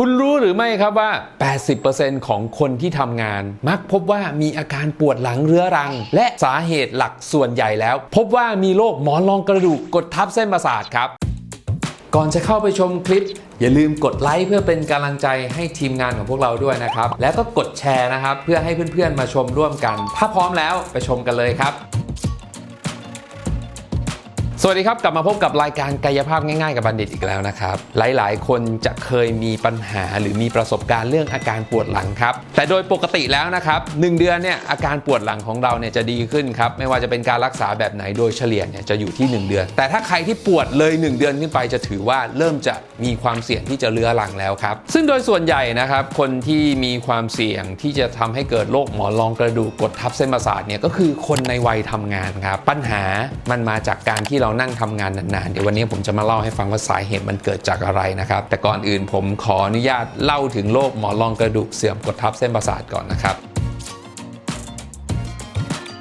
คุณรู้หรือไม่ครับว่า 80%ของคนที่ทำงาน มักพบว่ามีอาการปวดหลังเรื้อรัง และสาเหตุหลักส่วนใหญ่แล้ว พบว่ามีโรคหมอนรองกระดูกกดทับเส้นประสาทครับ ก่อนจะเข้าไปชมคลิป อย่าลืมกดไลค์เพื่อเป็นกำลังใจให้ทีมงานของพวกเราด้วยนะครับ แล้วก็กดแชร์นะครับ เพื่อให้เพื่อนๆมาชมร่วมกัน ถ้าพร้อมแล้วไปชมกันเลยครับ สวัสดีครับ กลับมาพบกับรายการกายภาพง่ายๆกับบัณฑิตอีกแล้วนะครับ หลายๆ คนจะเคยมีปัญหาหรือมีประสบการณ์เรื่องอาการปวดหลังครับ แต่โดยปกติแล้วนะครับหนึ่งเดือนเนี่ยอาการปวดหลังของเราเนี่ยจะดีขึ้นครับ ไม่ว่าจะเป็นการรักษาแบบไหนโดยเฉลี่ยเนี่ยจะอยู่ที่ 1 เดือน แต่ถ้าใครที่ปวดเลย 1 เดือนขึ้นไปจะถือว่าเริ่มจะมีความเสี่ยงที่จะเรื้อรังแล้วครับ ซึ่งโดยส่วนใหญ่นะครับคนที่มีความเสี่ยงที่จะทำให้เกิดโรคหมอนรองกระดูกกดทับเส้นประสาทเนี่ยก็คือคนในวัยทำงานครับปัญหามันมาจากการที่เรานั่งทำงานนานๆ เดี๋ยววันนี้ผมจะมาเล่าให้ฟังว่าสาเหตุมันเกิดจากอะไรนะครับ แต่ก่อนอื่นผมขออนุญาตเล่าถึงโรคหมอนรองกระดูกเสื่อมกดทับเส้นประสาทก่อนนะครับ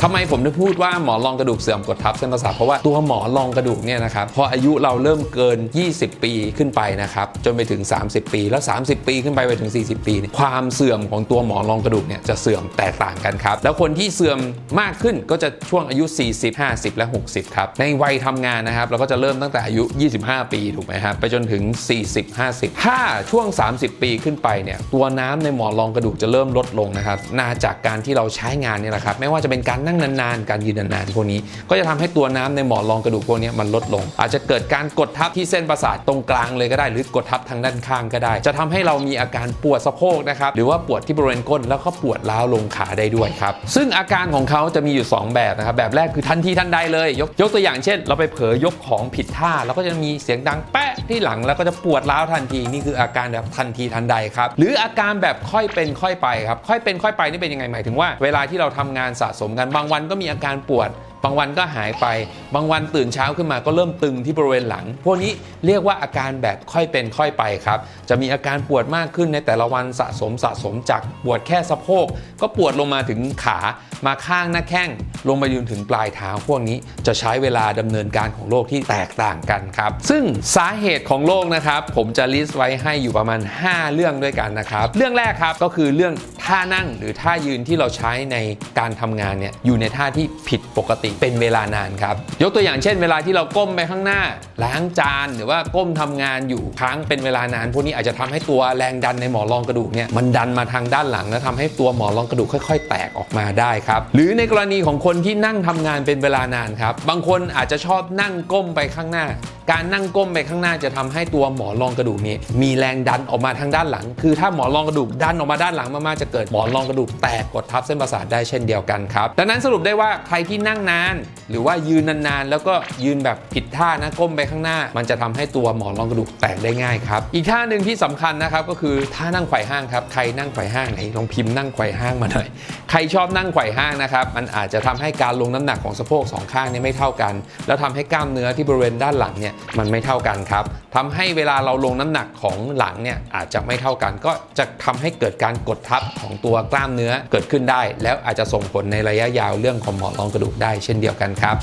ทำไมผมถึงพูดว่าหมอนรองกระดูกเสื่อมกดทับเส้นประสาทเพราะว่าตัวหมอนรองกระดูกเนี่ยนะครับพออายุเราเริ่มเกิน 20 ปีขึ้นไปนะครับจนไปถึง 30 ปี แล้ว 30 ปีขึ้นไปไปถึง 40 ปี ความเสื่อมของตัวหมอนรองกระดูกเนี่ยจะเสื่อมแตกต่างกันครับ แล้วคนที่เสื่อมมากขึ้นก็จะช่วงอายุ 40 50 และ 60 ครับ ในวัยทำงานนะครับ เราก็จะเริ่มตั้งแต่อายุ 25 ปีถูกไหมครับไปจนถึง 40 50 ถ้าช่วง 30 ปีขึ้นไปเนี่ยตัวน้ำในหมอนรองกระดูกจะเริ่มลดลงนะครับน่าจากการที่เราใช้งานนี่แหละครับไม่ว่าจะเป็นการนั่งนานๆ การยืนนานๆพวกนี้ ก็จะทำให้ตัวน้ำในหมอนรองกระดูกพวกนี้มันลดลง อาจจะเกิดการกดทับที่เส้นประสาทตรงกลางเลยก็ได้ หรือกดทับทางด้านข้างก็ได้ จะทำให้เรามีอาการปวดสะโพกนะครับหรือว่าปวดที่บริเวณก้นแล้วก็ปวดร้าวลงขาได้ด้วยครับซึ่งอาการของเขาจะมีอยู่ 2 แบบนะครับแบบแรกคือทันทีทันใดเลยยกยกตัวอย่างเช่น เราไปเผลอยกของผิดท่าแล้วก็จะมีเสียงดังแปะที่หลังแล้วก็จะปวดร้าวทันทีนี่คืออาการแบบทันทีทันใดครับหรืออาการแบบค่อยเป็นค่อยไปครับค่อยเป็นค่อยไปนี่เป็นยังไงหมายถึงว่าเวลาที่เราทำงานสะสมกันบางวันก็มีอาการปวดบางวันก็หายไป บางวันตื่นเช้าขึ้นมาก็เริ่มตึงที่บริเวณหลัง พวกนี้เรียกว่าอาการแบบค่อยเป็นค่อยไปครับ จะมีอาการปวดมากขึ้นในแต่ละวันสะสมสะสมจากปวดแค่สะโพก ก็ปวดลงมาถึงขามาข้างหน้าแข้ง ลงมายืนถึงปลายเท้า พวกนี้จะใช้เวลาดำเนินการของโรคที่แตกต่างกันครับ ซึ่งสาเหตุของโรคนะครับ ผมจะลิสต์ไว้ให้อยู่ประมาณ 5 เรื่องด้วยกันนะครับ เรื่องแรกครับก็คือเรื่องท่านั่งหรือท่ายืนที่เราใช้ในการทำงานเนี่ยอยู่ในท่าที่ผิดปกติเป็นเวลานานครับ ยกตัวอย่างเช่น เวลาที่เราก้มไปข้างหน้า ล้างจานหรือว่าก้มทำงานอยู่ค้างเป็นเวลานาน พวกนี้อาจจะทำให้ตัวแรงดันในหมอนรองกระดูกเนี่ยมันดันมาทางด้านหลังแล้วทำให้ตัวหมอนรองกระดูกค่อย ๆ แตกออกมาได้ครับ หรือในกรณีของคนที่นั่งทำงานเป็นเวลานานครับ บางคนอาจจะชอบนั่งก้มไปข้างหน้าการนั่งก้มไปข้างหน้าจะทำให้ตัวหมอนรองกระดูกนี้ มีแรงดันออกมาทางด้านหลัง คือถ้าหมอนรองกระดูกดันออกมาด้านหลังมากๆจะเกิดหมอนรองกระดูกแตกกดทับเส้นประสาทได้เช่นเดียวกันครับ ดังนั้นสรุปได้ว่าใครที่นั่งนานหรือว่ายืนนานๆ แล้วก็ยืนแบบผิดท่านะก้มไปข้างหน้า มันจะทำให้ตัวหมอนรองกระดูกแตกได้ง่ายครับ อีกท่าหนึ่งที่สำคัญนะครับก็คือท่านั่งไขว่ห้างครับใครนั่งไขว่ห้างไหนลองพิมพ์นั่งไขว่ห้างมาหน่อยใครชอบนั่งไขว่ห้างนะครับมันอาจจะทำให้การลงน้ำหนักของสะโพกสองข้างเนี่ยไม่เท่ากัน แล้วทำให้กล้ามเนื้อที่บริเวณด้านหลังเนี่ยมันไม่เท่ากันครับทำให้เวลาเราลงน้ำหนักของหลังเนี่ยอาจจะไม่เท่ากัน ก็จะทำให้เกิดการกดทับของตัวกล้ามเนื้อเกิดขึ้นได้ แล้วอาจจะส่งผลในระยะยาวเรื่องของหมอนรองกระดูกได้เช่นเดียวกันครับ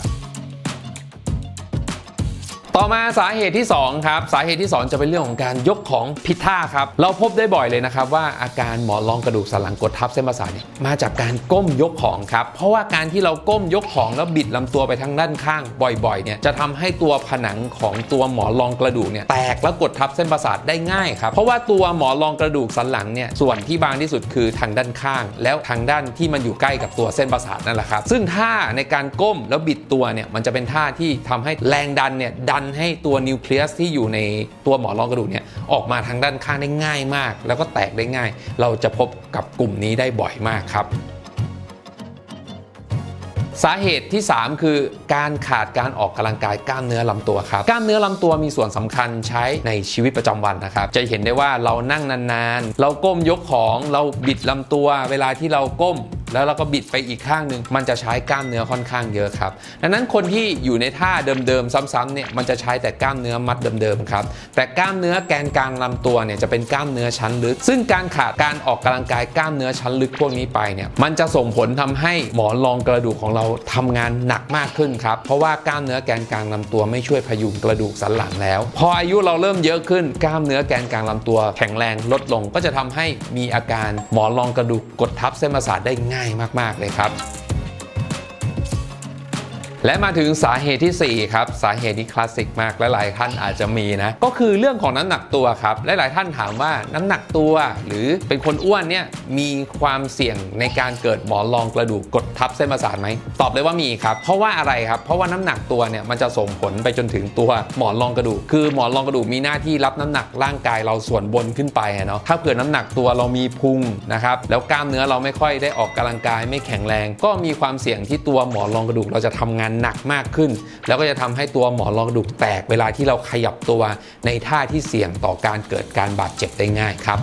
ต่อมาสาเหตุที่2ครับสาเหตุที่ 2 จะเป็นเรื่องของการยกของผิดท่าครับเราพบได้บ่อยเลยนะครับว่าอาการหมอนรองกระดูกสันหลังกดทับเส้นประสาทเนี่ยมาจากการก้มยกของครับเพราะว่าการที่เราก้มยกของแล้วบิดลำตัวไปทางด้านข้างบ่อยๆเนี่ยจะทำให้ตัวผนังของตัวหมอนรองกระดูกเนี่ยแตกแล้วกดทับเส้นประสาทได้ง่ายครับเพราะว่าตัวหมอนรองกระดูกสันหลังเนี่ยส่วนที่บางที่สุดคือทางด้านข้าง แล้วทางด้านที่มันอยู่ใกล้กับตัวเส้นประสาทนั่นแหละครับซึ่งท่าในการก้มแล้วบิดตัวเนี่ยมันจะเป็นท่าที่ทำให้แรงดันเนี่ยดันให้ตัวนิวเคลียสที่อยู่ในตัวหมอนรองกระดูกเนี่ยออกมาทางด้านข้างได้ง่ายมาก แล้วก็แตกได้ง่าย เราจะพบกับกลุ่มนี้ได้บ่อยมากครับสาเหตุที่ 3 คือการขาดการออกกำลังกายกล้ามเนื้อลำตัวครับกล้ามเนื้อลำตัวมีส่วนสำคัญใช้ในชีวิตประจำวันนะครับจะเห็นได้ว่าเรานั่งนานๆ เราก้มยกของเราบิดลำตัว เวลาที่เราก้ม แล้วเราก็บิดไปอีกข้างหนึ่งมันจะใช้กล้ามเนื้อค่อนข้างเยอะครับดังนั้นคนที่อยู่ในท่าเดิมๆซ้ำๆเนี่ยมันจะใช้แต่กล้ามเนื้อมัดเดิมๆครับแต่กล้ามเนื้อแกนกลางลำตัวเนี่ยจะเป็นกล้ามเนื้อชั้นลึก ซึ่งการขาดการออกกำลังกายกล้ามเนื้อชั้นลึกพวกนี้ไปเนี่ยมันจะส่งผลทำให้หมอนรองกระดูกของเราทำงานหนักมากขึ้นครับเพราะว่ากล้ามเนื้อแกนกลางลำตัวไม่ช่วยพยุงกระดูกสันหลังแล้ว พออายุเราเริ่มเยอะขึ้นกล้ามเนื้อแกนกลางลำตัว แข็งแรงลดลงก็จะทำให้มีอาการหมอนรองกระดูกกดทับเส้นประสาทได้ง่ายายมาก ๆ เลยครับ และมาถึงสาเหตุที่ 4 ครับ สาเหตุที่คลาสสิกมากและหลายท่านอาจจะมีนะ ก็คือเรื่องของน้ำหนักตัวครับและหลายท่านถามว่าน้ำหนักตัว หรือเป็นคนอ้วนเนี่ยมีความเสี่ยงในการเกิดหมอนรองกระดูกกดทับเส้นประสาทไหมตอบเลยว่ามีครับ เพราะว่าอะไรครับ เพราะว่าน้ำหนักตัวเนี่ยมันจะส่งผลไปจนถึงตัวหมอนรองกระดูก คือหมอนรองกระดูกมีหน้าที่รับน้ำหนักร่างกายเราส่วนบนขึ้นไปเนาะถ้าเกิดน้ำหนักตัวเรามีพุงนะครับแล้วกล้ามเนื้อเราไม่ค่อยได้ออกกำลังกายไม่แข็งแรง ก็มีความเสี่ยงที่ตัวหมอนรองกระดูกเราจะทำงานหนักมากขึ้น แล้วก็จะทำให้ตัวหมอนรองกระดูกแตกเวลาที่เราขยับตัวในท่าที่เสี่ยงต่อการเกิดการบาดเจ็บได้ง่ายครับ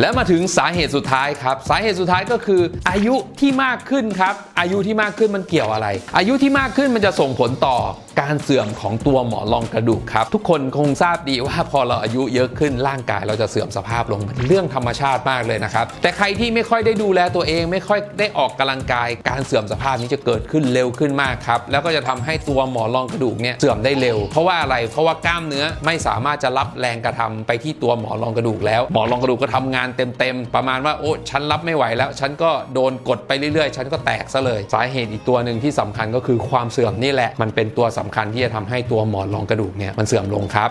และมาถึงสาเหตุสุดท้ายครับ สาเหตุสุดท้ายก็คืออายุที่มากขึ้นครับ อายุที่มากขึ้นมันเกี่ยวอะไร อายุที่มากขึ้นมันจะส่งผลต่อการเสื่อมของตัวหมอนรองกระดูกครับ ทุกคนคงทราบดีว่าพอเราอายุเยอะขึ้นร่างกายเราจะเสื่อมสภาพลงเป็นเรื่องธรรมชาติมากเลยนะครับ แต่ใครที่ไม่ค่อยได้ดูแลตัวเอง ไม่ค่อยได้ออกกำลังกาย การเสื่อมสภาพนี้จะเกิดขึ้นเร็วขึ้นมากครับแล้วก็จะทำให้ตัวหมอนรองกระดูกเนี่ยเสื่อมได้เร็ว เพราะว่าอะไรเพราะว่ากล้ามเนื้อไม่สามารถจะรับแรงกระทำไปที่ตัวหมอนรองกระดูกแล้วหมอนรองกระดูกก็ทำงานเต็มๆประมาณว่าโอ้ฉันรับไม่ไหวแล้ว ฉันก็โดนกดไปเรื่อยๆ ฉันก็แตกซะเลย สาเหตุอีกตัวหนึ่งที่สำคัญก็คือความเสื่อมนี่แหละมันเป็นตัวสำคัญที่จะทำให้ตัวหมอนรองกระดูกเนี่ยมันเสื่อมลงครับ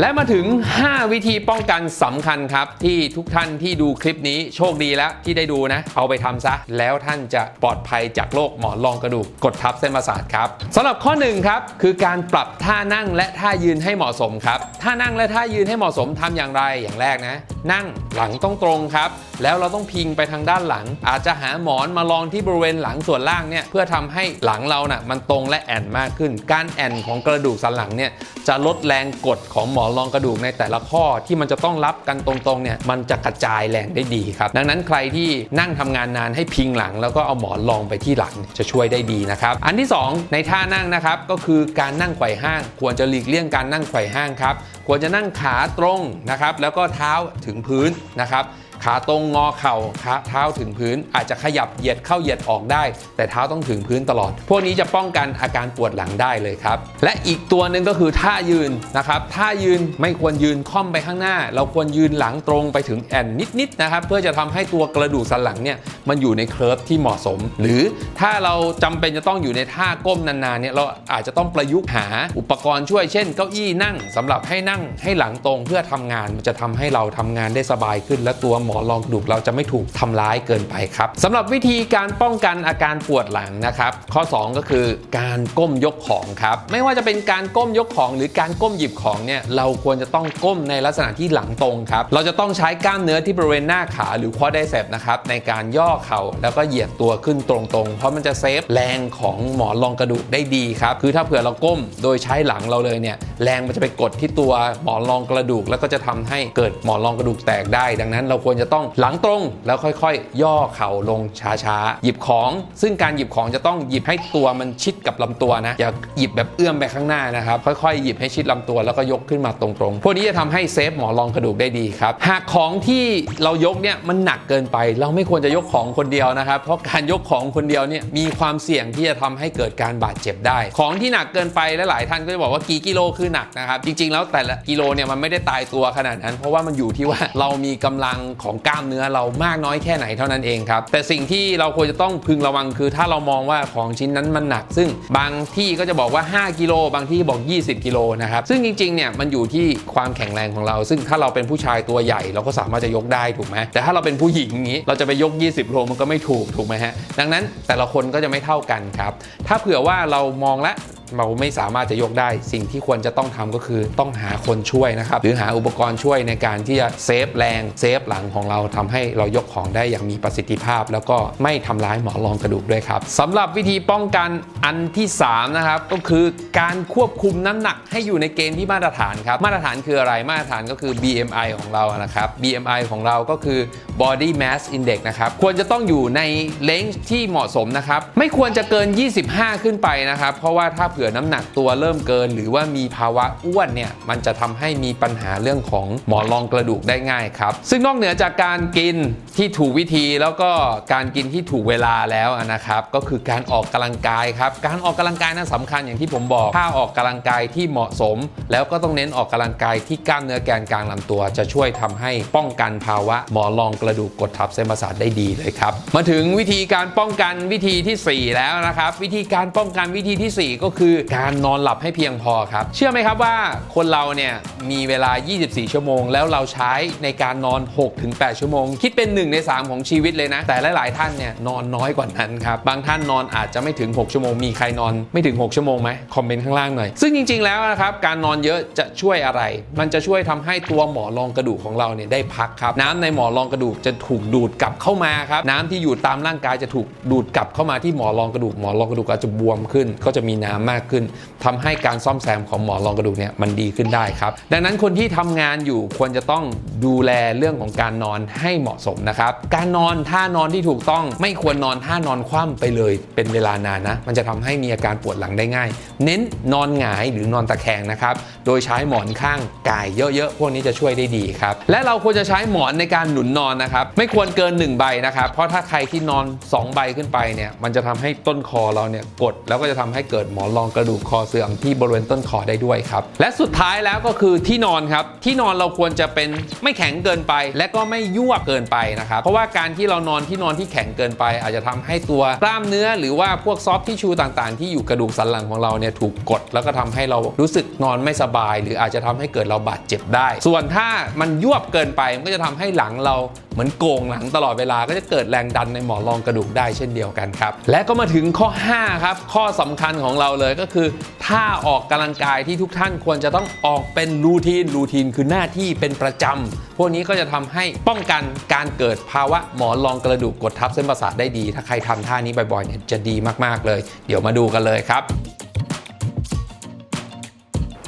และมาถึง 5 วิธีป้องกันสำคัญครับ ที่ทุกท่านที่ดูคลิปนี้โชคดีแล้วที่ได้ดูนะ เอาไปทำซะ แล้วท่านจะปลอดภัยจากโรคหมอนรองกระดูกกดทับเส้นประสาทครับสำหรับข้อ1ครับคือการปรับท่านั่งและท่ายืนให้เหมาะสมครับท่านั่งและท่ายืนให้เหมาะสมทำอย่างไรอย่างแรกนะ นั่งหลังต้องตรงครับ แล้วเราต้องพิงไปทางด้านหลัง อาจจะหาหมอนมาลองที่บริเวณหลังส่วนล่างเนี่ยเพื่อทำให้หลังเรานะ่ะมันตรงและแอนมากขึ้น การแอนของกระดูกสันหลังเนี่ยจะลดแรงกดของหมอนรองกระดูกในแต่ละข้อที่มันจะต้องรับกันตรงๆเนี่ยมันจะกระจายแรงได้ดีครับ ดังนั้นใครที่นั่งทำงานนานให้พิงหลัง แล้วก็เอาหมอนรองไปที่หลังจะช่วยได้ดีนะครับอันที่สองในท่านั่งนะครับก็คือการนั่งไขว่ห้าง ควรจะหลีกเลี่ยงการนั่งไขว่ห้างครับควรจะนั่งขาตรงนะครับแล้วก็เท้าถึงพื้นนะครับ ขาตรงงอเข่าขาเท้าถึงพื้น อาจจะขยับเหยียดเข้าเหยียดออกได้ แต่เท้าต้องถึงพื้นตลอด พวกนี้จะป้องกันอาการปวดหลังได้เลยครับ และอีกตัวหนึ่งก็คือท่ายืนนะครับท่ายืนไม่ควรยืนค่อมไปข้างหน้า เราควรยืนหลังตรงไปถึงแอนนิดๆนะครับเพื่อจะทำให้ตัวกระดูกสันหลังเนี่ยมันอยู่ในเคลิร์ฟที่เหมาะสม หรือถ้าเราจำเป็นจะต้องอยู่ในท่าก้มนานๆเนี่ยเราอาจจะต้องประยุกต์หาอุปกรณ์ช่วยเช่น เก้าอี้นั่งสำหรับให้นั่งให้หลังตรงเพื่อทำงานมันจะทำให้เราทำงานได้สบายขึ้นและตัวหมอนรองกระดูกเราจะไม่ถูกทำร้ายเกินไปครับสำหรับวิธีการป้องกันอาการปวดหลังนะครับ ข้อ 2 ก็คือการก้มยกของครับไม่ว่าจะเป็นการก้มยกของหรือการก้มหยิบของเนี่ยเราควรจะต้องก้มในลักษณะที่หลังตรงครับเราจะต้องใช้กล้ามเนื้อที่บริเวณหน้าขาหรือควอได้เซปนะครับในการย่อเข่าแล้วก็เหยียดตัวขึ้นตรงๆ เพราะมันจะเซฟแรงของหมอนรองกระดูกได้ดีครับคือถ้าเผื่อเราก้มโดยใช้หลังเราเลยเนี่ยแรงมันจะไปกดที่ตัวหมอนรองกระดูก แล้วก็จะทำให้เกิดหมอนรองกระดูกแตกได้ ดังนั้นเราควรจะจะต้องหลังตรงแล้วค่อยๆย่อเข่าลงช้าๆ หยิบของ ซึ่งการหยิบของจะต้องหยิบให้ตัวมันชิดกับลำตัวนะ อย่าหยิบแบบเอื้อมไปข้างหน้านะครับ ค่อยๆ หยิบให้ชิดลำตัวแล้วก็ยกขึ้นมาตรงๆ พวกนี้จะทำให้เซฟหมอนรองกระดูกได้ดีครับ หากของที่เรายกเนี่ยมันหนักเกินไป เราไม่ควรจะยกของคนเดียวนะครับ เพราะการยกของคนเดียวเนี่ยมีความเสี่ยงที่จะทำให้เกิดการบาดเจ็บได้ ของที่หนักเกินไปและหลายท่านก็จะบอกว่ากี่กิโลคือหนักนะครับ จริง ๆ แล้วแต่ละกิโลเนี่ยมันไม่ได้ตายตัวขนาดนั้น เพราะว่ามันอยู่ที่ว่าเรามีกำลังของกล้ามเนื้อเรามากน้อยแค่ไหนเท่านั้นเองครับ แต่สิ่งที่เราควรจะต้องพึงระวังคือ ถ้าเรามองว่าของชิ้นนั้นมันหนัก ซึ่งบางที่ก็จะบอกว่า 5 กิโลบางที่บอก 20 กิโลนะครับ ซึ่งจริงๆ เนี่ยมันอยู่ที่ความแข็งแรงของเรา ซึ่งถ้าเราเป็นผู้ชายตัวใหญ่ เราก็สามารถจะยกได้ถูกไหมแต่ถ้าเราเป็นผู้หญิงอย่างนี้ เราจะไปยก 20โลมันก็ไม่ถูกถูกไหมฮะ ดังนั้นแต่ละคนก็จะไม่เท่ากันครับ ถ้าเผื่อว่าเรามองและ เราไม่สามารถจะยกได้ สิ่งที่ควรจะต้องทำก็คือต้องหาคนช่วยนะครับ หรือหาอุปกรณ์ช่วยในการที่จะเซฟแรงเซฟหลังของเราทำให้เรายกของได้อย่างมีประสิทธิภาพ แล้วก็ไม่ทำร้ายหมอนรองกระดูกด้วยครับสำหรับวิธีป้องกันอันที่สามนะครับก็คือการควบคุมน้ำหนักให้อยู่ในเกณฑ์ที่มาตรฐานครับมาตรฐานคืออะไรมาตรฐานก็คือ BMI ของเรานะครับ BMI ของเราก็คือ Body Mass Index นะครับควรจะต้องอยู่ในเลนจ์ที่เหมาะสมนะครับไม่ควรจะเกิน 25 ขึ้นไปนะครับเพราะว่าถ้าเผื่อน้ำหนักตัวเริ่มเกิน หรือว่ามีภาวะอ้วนเนี่ยมันจะทำให้มีปัญหาเรื่องของหมอนรองกระดูกได้ง่ายครับ ซึ่งนอกเหนือจากการกินที่ถูกวิธีแล้วก็การกินที่ถูกเวลาแล้วนะครับ ก็คือการออกกำลังกายครับ การออกกำลังกายนั้นสำคัญอย่างที่ผมบอกถ้าออกกำลังกายที่เหมาะสม แล้วก็ต้องเน้นออกกำลังกายที่กล้ามเนื้อแกนกลางลำตัว จะช่วยทำให้ป้องกันภาวะหมอนรองกระดูกกดทับเส้นประสาทได้ดีเลยครับมาถึงวิธีการป้องกันวิธีทีสี่4 แล้วนะครับ วิธีการป้องกันวิธีทีสี่4 ก็คือการนอนหลับให้เพียงพอครับ เชื่อไหมครับว่าคนเราเนี่ยมีเวลา 24 ชั่วโมง แล้วเราใช้ในการนอน 6-8 ชั่วโมง คิดเป็น 1 ใน 3 ของชีวิตเลยนะ แต่หลาย ๆ ท่านเนี่ยนอนน้อยกว่านั้นครับ บางท่านนอนอาจจะไม่ถึง 6 ชั่วโมง มีใครนอนไม่ถึง 6 ชั่วโมงไหมคอมเมนต์ข้างล่างหน่อย ซึ่งจริง ๆ แล้วนะครับ การนอนเยอะจะช่วยอะไร มันจะช่วยทำให้ตัวหมอนรองกระดูกของเราเนี่ยได้พักครับ น้ำในหมอนรองกระดูกจะถูกดูดกลับเข้ามาครับ น้ำที่อยู่ตามร่างกายจะถูกดูดกลับเข้ามาที่หมอนรองกระดูก หมอนรองกระดูกอาจจะบวมขึ้น ก็จะมีน้ำมากขึ้นทำให้การซ่อมแซมของหมอนรองกระดูกเนี่ยมันดีขึ้นได้ครับ ดังนั้นคนที่ทำงานอยู่ควรจะต้องดูแลเรื่องของการนอนให้เหมาะสมนะครับ การนอนท่านอนที่ถูกต้องไม่ควรนอนท่านอนคว่ำไปเลย เป็นเวลานานนะ มันจะทำให้มีอาการปวดหลังได้ง่าย เน้นนอนหงายหรือนอนตะแคงนะครับ โดยใช้หมอนข้างกายเยอะๆ พวกนี้จะช่วยได้ดีครับ และเราควรจะใช้หมอนในการหนุนนอนนะครับ ไม่ควรเกิน 1 ใบนะครับ เพราะถ้าใครที่นอน 2 ใบขึ้นไปเนี่ย มันจะทำให้ต้นคอเราเนี่ยกด แล้วก็จะทำให้เกิดหมอนรองกระดูกคอเสื่อมที่บริเวณต้นคอได้ด้วยครับ และสุดท้ายแล้วก็คือที่นอนครับ ที่นอนเราควรจะเป็นไม่แข็งเกินไป และก็ไม่ยั่วเกินไปนะครับ เพราะว่าการที่เรานอนที่นอนที่แข็งเกินไป อาจจะทำให้ตัวกล้ามเนื้อ หรือว่าพวกซอฟทิชชูต่างๆ ที่อยู่กระดูกสันหลังของเราเนี่ยถูกกด แล้วก็ทำให้เรารู้สึกนอนไม่สบาย หรืออาจจะทำให้เกิดเราบาดเจ็บได้ ส่วนถ้ามันยวบเกินไปมันก็จะทำให้หลังเรา เหมือนโกงหลังตลอดเวลาก็จะเกิดแรงดันในหมอนรองกระดูกได้เช่นเดียวกันครับ และก็มาถึงข้อ 5 ครับ ข้อสำคัญของเราเลยก็คือท่าออกกำลังกายที่ทุกท่านควรจะต้องออกเป็นรูทีนรูทีนคือหน้าที่เป็นประจำพวกนี้ก็จะทำให้ป้องกันการเกิดภาวะหมอนรองกระดูกกดทับเส้นประสาทได้ดี ถ้าใครทำท่านี้บ่อยๆเนี่ยจะดีมากๆเลย เดี๋ยวมาดูกันเลยครับ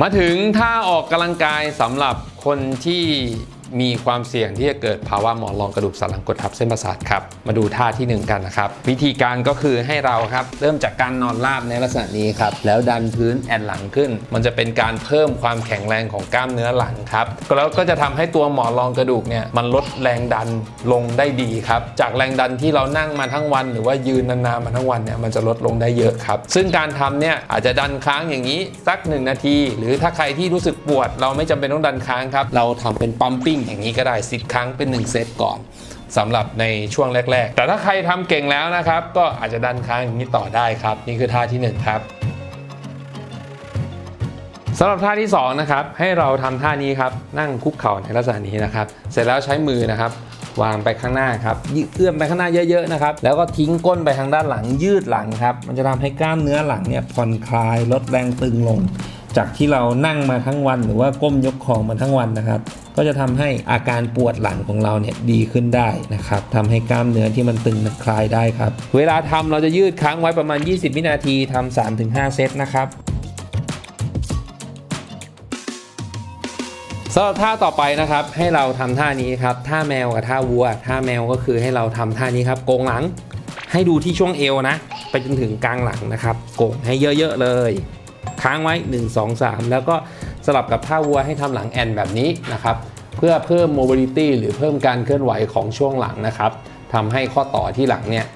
มาถึงท่าออกกำลังกายสำหรับคนที่ มีความเสี่ยงที่จะเกิดภาวะหมอนรองกระดูกสันหลังกดทับเส้นประสาทครับ มาดูท่าที่ 1 กันนะครับ วิธีการก็คือให้เราครับ เริ่มจากการนอนราบในลักษณะนี้ครับ แล้วดันพื้นแอนหลังขึ้น มันจะเป็นการเพิ่มความแข็งแรงของกล้ามเนื้อหลังครับแล้วก็จะทำให้ตัวหมอนรองกระดูกเนี่ยมันลดแรงดันลงได้ดีครับ จากแรงดันที่เรานั่งมาทั้งวัน หรือว่ายืนนานๆมาทั้งวันเนี่ยมันจะลดลงได้เยอะครับ ซึ่งการทำเนี่ยอาจจะดันค้างอย่างนี้สัก 1 นาที หรือถ้าใครที่รู้สึกปวด เราไม่จำเป็นต้องดันค้างครับเราทำเป็นปั๊มปิ้งอย่างนี้ก็ได้ 10 ครั้งเป็น 1 เซตก่อนสำหรับในช่วงแรก ๆ แต่ถ้าใครทำเก่งแล้วนะครับ ก็อาจจะดันค้างอย่างนี้ต่อได้ครับ นี่คือท่าที่ 1 ครับสำหรับท่าที่2นะครับให้เราทำท่านี้ครับนั่งคุกเข่าในลักษณะนี้นะครับ เสร็จแล้วใช้มือนะครับ วางไปข้างหน้าครับยืดเอื้อมไปข้างหน้าเยอะๆนะครับแล้วก็ทิ้งก้นไปทางด้านหลังยืดหลังครับมันจะทำให้กล้ามเนื้อหลังเนี่ยผ่อนคลายลดแรงตึงลง จากที่เรานั่งมาทั้งวัน หรือว่าก้มยกของมาทั้งวันนะครับ ก็จะทำให้อาการปวดหลังของเราเนี่ยดีขึ้นได้นะครับทำให้กล้ามเนื้อที่มันตึงมันคลายได้ครับ เวลาทำเราจะยืดค้างไว้ประมาณ 20 วินาทีทำ3-5 เซตนะครับสำหรับท่าต่อไปนะครับให้เราทำท่านี้ครับท่าแมวกับท่าวัว ท่าแมวก็คือให้เราทำท่านี้ครับโกงหลังให้ดูที่ช่วงเอวนะ ไปจนถึงกลางหลังนะครับโกงให้เยอะๆเลย ค้างไว้ 1 2 3 แล้วก็สลับกับท่าวัวให้ทำหลังแอนแบบนี้นะครับเพื่อเพิ่มโมบิลิตี้หรือเพิ่มการเคลื่อนไหวของช่วงหลังนะครับทำให้ข้อต่อที่หลังเนี่ย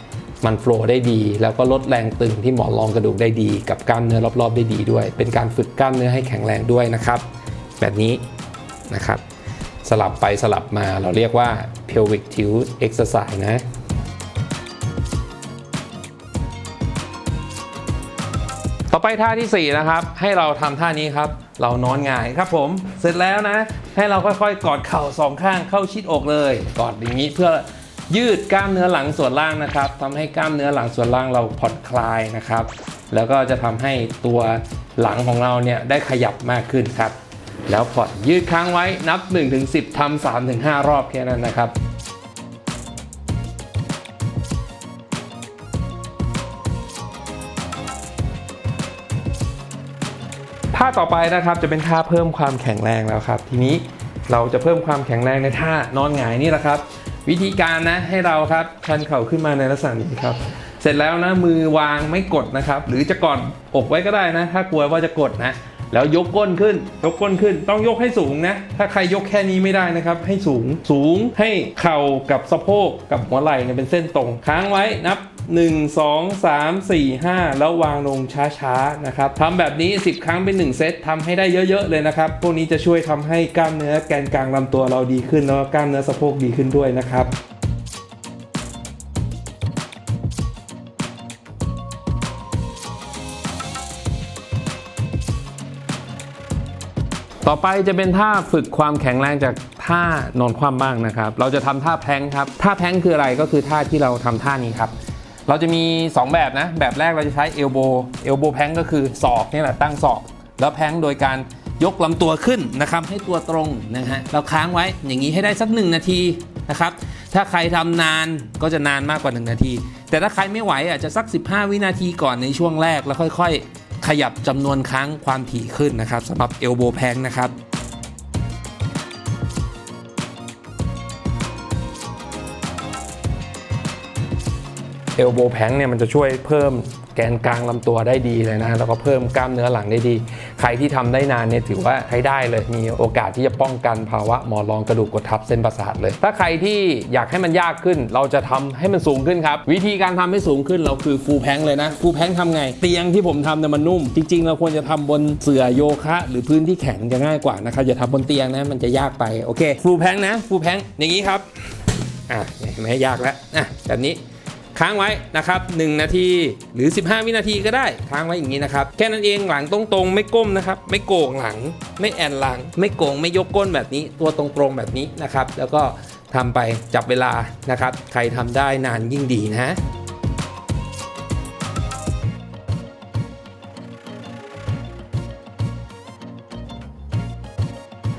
มันโฟลว์ได้ดี แล้วก็ลดแรงตึงที่หมอนรองกระดูกได้ดี กับกล้ามเนื้อรอบๆได้ดีด้วย เป็นการฝึกกล้ามเนื้อให้แข็งแรงด้วยนะครับ แบบนี้นะครับ สลับไปสลับมาเราเรียกว่า pelvic tilt exercise นะ ต่อไปท่าที่ 4 นะครับ ให้เราทำท่านี้ครับ เรานอนหงายครับผม เสร็จแล้วนะ ให้เราค่อยๆ กอดเข่าสองข้างเข้าชิดอกเลย กอดอย่างนี้เพื่อยืดกล้ามเนื้อหลังส่วนล่างนะครับทำให้กล้ามเนื้อหลังส่วนล่างเราผ่อนคลายนะครับ แล้วก็จะทำให้ตัวหลังของเราเนี่ยได้ขยับมากขึ้นครับ แล้วผ่อนยืดค้างไว้นับ 1-10ทำ3-5 รอบแค่นั้นนะครับ ต่อไปนะครับจะเป็นท่าเพิ่มความแข็งแรงแล้วครับ ทีนี้เราจะเพิ่มความแข็งแรงในท่านอนหงายนี่แหละครับ วิธีการนะให้เราครับชันเข่าขึ้นมาในลักษณะนี้ครับ เสร็จแล้วนะมือวางไม่กดนะครับ หรือจะกอดอกไว้ก็ได้นะ ถ้ากลัวว่าจะกดนะแล้วยกก้นขึ้น ยกก้นขึ้น ต้องยกให้สูงนะ ถ้าใครยกแค่นี้ไม่ได้นะครับ ให้สูง สูง ให้เข่ากับสะโพกกับหัวไหล่เนี่ยเป็นเส้นตรง ค้างไว้นับ 1 2 3 4 5 แล้ววางลงช้าๆนะครับทำแบบนี้ 10 ครั้งเป็น 1 เซตทำให้ได้เยอะๆเลยนะครับ พวกนี้จะช่วยทำให้กล้ามเนื้อแกนกลางลำตัวเราดีขึ้น แล้วกล้ามเนื้อสะโพกดีขึ้นด้วยนะครับต่อไปจะเป็นท่าฝึกความแข็งแรงจากท่านอนคว่ำบ้างนะครับ เราจะทำท่าแพลงครับ ท่าแพลงคืออะไรก็คือท่าที่เราทำท่านี้ครับ เราจะมี 2 แบบนะ แบบแรกเราจะใช้เอลโบเอลโบแพงก็คือศอกนี่แหละตั้งศอก แล้วแพงโดยการยกลำตัวขึ้นนะครับให้ตัวตรงนะฮะเราค้างไว้อย่างนี้ให้ได้สัก 1 นาทีนะครับถ้าใครทำนานก็จะนานมากกว่า 1 นาที แต่ถ้าใครไม่ไหวอาจจะสัก 15 วินาทีก่อนในช่วงแรกแล้วค่อย ๆ ขยับจำนวนครั้งความถี่ขึ้นนะครับสำหรับเอลโบแพงนะครับ เอลโบแพงเนี่ยมันจะช่วยเพิ่มแกนกลางลำตัวได้ดีเลยนะ แล้วก็เพิ่มกล้ามเนื้อหลังได้ดี ใครที่ทำได้นานเนี่ยถือว่าใช้ได้เลย มีโอกาสที่จะป้องกันภาวะหมอนรองกระดูกกดทับเส้นประสาทเลย ถ้าใครที่อยากให้มันยากขึ้น เราจะทำให้มันสูงขึ้นครับ วิธีการทำให้สูงขึ้นเราคือฟูแพงเลยนะ ฟูแพงทำไง เตียงที่ผมทำเนี่ยมันนุ่ม จริง ๆ เราควรจะทำบนเสื่อโยคะ หรือพื้นที่แข็งจะง่ายกว่านะครับอย่าทำบนเตียงนะมันจะยากไปโอเคฟูแพงนะฟูแพงอย่างนี้ครับอะไหมยากแล้วอะแบบนี้ ค้างไว้นะครับ1นาทีหรือ 15 วินาทีก็ได้ค้างไว้อย่างนี้นะครับ แค่นั้นเองหลังตรงๆ ไม่ก้มนะครับ ไม่โก่งหลัง ไม่แอนหลัง ไม่โก่งไม่ยกก้นแบบนี้ ตัวตรงๆแบบนี้นะครับ แล้วก็ทำไปจับเวลานะครับ ใครทำได้นานยิ่งดีนะ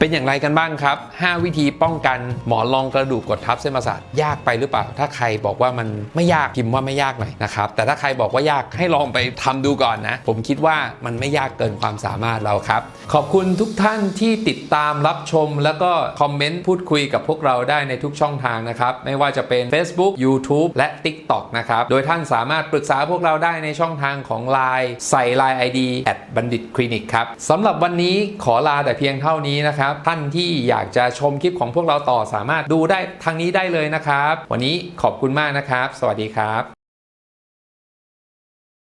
เป็นอย่างไรกันบ้างครับ 5 วิธีป้องกันหมอนรองกระดูกกดทับเส้นประสาทยากไปหรือเปล่า ถ้าใครบอกว่ามันไม่ยากพิมพ์ว่าไม่ยากหน่อยนะครับ แต่ถ้าใครบอกว่ายากให้ลองไปทำดูก่อนนะ ผมคิดว่ามันไม่ยากเกินความสามารถเราครับ ขอบคุณทุกท่านที่ติดตามรับชม แล้วก็คอมเมนต์พูดคุยกับพวกเราได้ในทุกช่องทางนะครับ ไม่ว่าจะเป็น Facebook YouTube และ TikTok นะครับ โดยท่านสามารถปรึกษาพวกเราได้ในช่องทางของ Line ใส่ Line ID แอดบัณฑิตคลินิกครับสำหรับวันนี้ขอลาแต่เพียงเท่านี้นะครับท่านที่อยากจะชมคลิปของพวกเราต่อสามารถดูได้ทางนี้ได้เลยนะครับ วันนี้ขอบคุณมากนะครับ สวัสดีครับ